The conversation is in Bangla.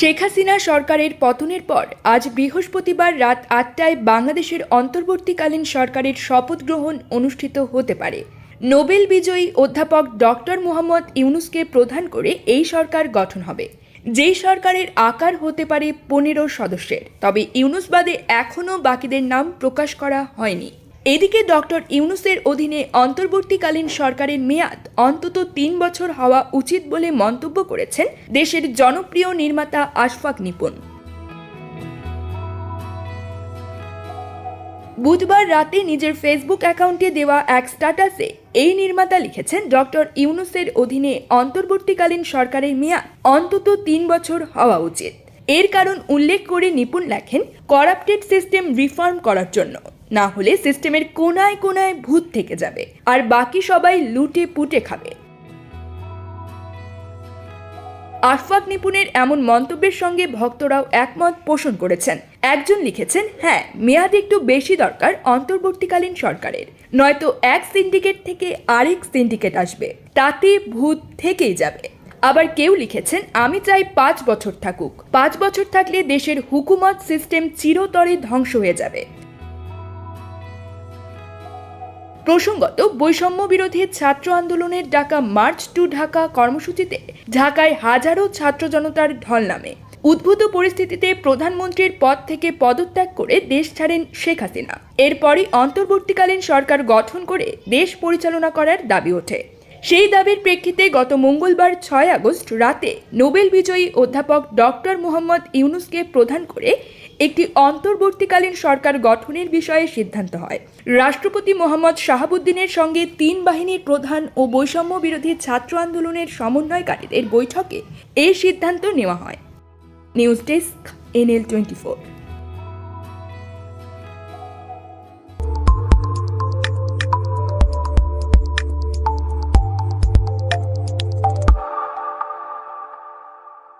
শেখ হাসিনা সরকারের পতনের পর আজ বৃহস্পতিবার রাত আটটায় বাংলাদেশের অন্তর্বর্তীকালীন সরকারের শপথ গ্রহণ অনুষ্ঠিত হতে পারে। নোবেল বিজয়ী অধ্যাপক ডক্টর মোহাম্মদ ইউনুসকে প্রধান করে এই সরকার গঠন হবে। যেই সরকারের আকার হতে পারে পনেরো সদস্যের, তবে ইউনুস বাদে এখনও বাকিদের নাম প্রকাশ করা হয়নি। এদিকে ডক্টর ইউনুসের অধীনে অন্তর্বর্তীকালীন সরকারের মেয়াদ অন্তত তিন বছর হওয়া উচিত বলে মন্তব্য করেছেন দেশের জনপ্রিয় নির্মাতা আশফাক নিপুণ। বুধবার রাতে নিজের ফেসবুক অ্যাকাউন্টে দেওয়া এক স্ট্যাটাসে এই নির্মাতা লিখেছেন, ডক্টর ইউনুসের অধীনে অন্তর্বর্তীকালীন সরকারের মেয়াদ অন্তত তিন বছর হওয়া উচিত। এর কারণ উল্লেখ করে নিপুণ লেখেন, করাপ্টেড সিস্টেম রিফর্ম করার জন্য। না হলে সিস্টেমের কোনায় কোনায় ভূত থেকে যাবে, আর বাকি সবাই লুটে পুটে খাবে। আশফাক নিপুণের এমন মন্তব্যের সঙ্গে ভক্তরাও একমত পোষণ করেছেন। একজন লিখেছেন হ্যাঁ মেয়াদ একটু বেশি দরকার অন্তর্বর্তীকালীন সরকারের। নয়তো এক সিন্ডিকেট থেকে আরেক সিন্ডিকেট আসবে। তাতে ভূত থেকেই যাবে। আবার কেউ লিখেছেন, আমি চাই পাঁচ বছর থাকুক। পাঁচ বছর থাকলে দেশের হুকুমত সিস্টেম চিরতরে ধ্বংস হয়ে যাবে। প্রসঙ্গত, বৈষম্য বিরোধী ছাত্র আন্দোলনের ডাকা মার্চ টু ঢাকা কর্মসূচিতে ঢাকায় হাজারো ছাত্র জনতার ঢল নামে। উদ্ভূত পরিস্থিতিতে প্রধানমন্ত্রীর পদ থেকে পদত্যাগ করে দেশ ছাড়েন শেখ হাসিনা। এরপরই অন্তর্বর্তীকালীন সরকার গঠন করে দেশ পরিচালনা করার দাবি ওঠে। সেই দাবির প্রেক্ষিতে গত মঙ্গলবার ছয় আগস্ট রাতে নোবেল বিজয়ী অধ্যাপক ডক্টর মোহাম্মদ ইউনুসকে প্রধান করে একটি অন্তর্বর্তীকালীন সরকার গঠনের বিষয়ে সিদ্ধান্ত হয়। রাষ্ট্রপতি মোহাম্মদ শাহাবুদ্দিনের সঙ্গে তিন বাহিনীর প্রধান ও বৈষম্য বিরোধী ছাত্র আন্দোলনের সমন্বয়কারীদের বৈঠকে এই সিদ্ধান্ত নেওয়া হয়। News desk, NL twenty four.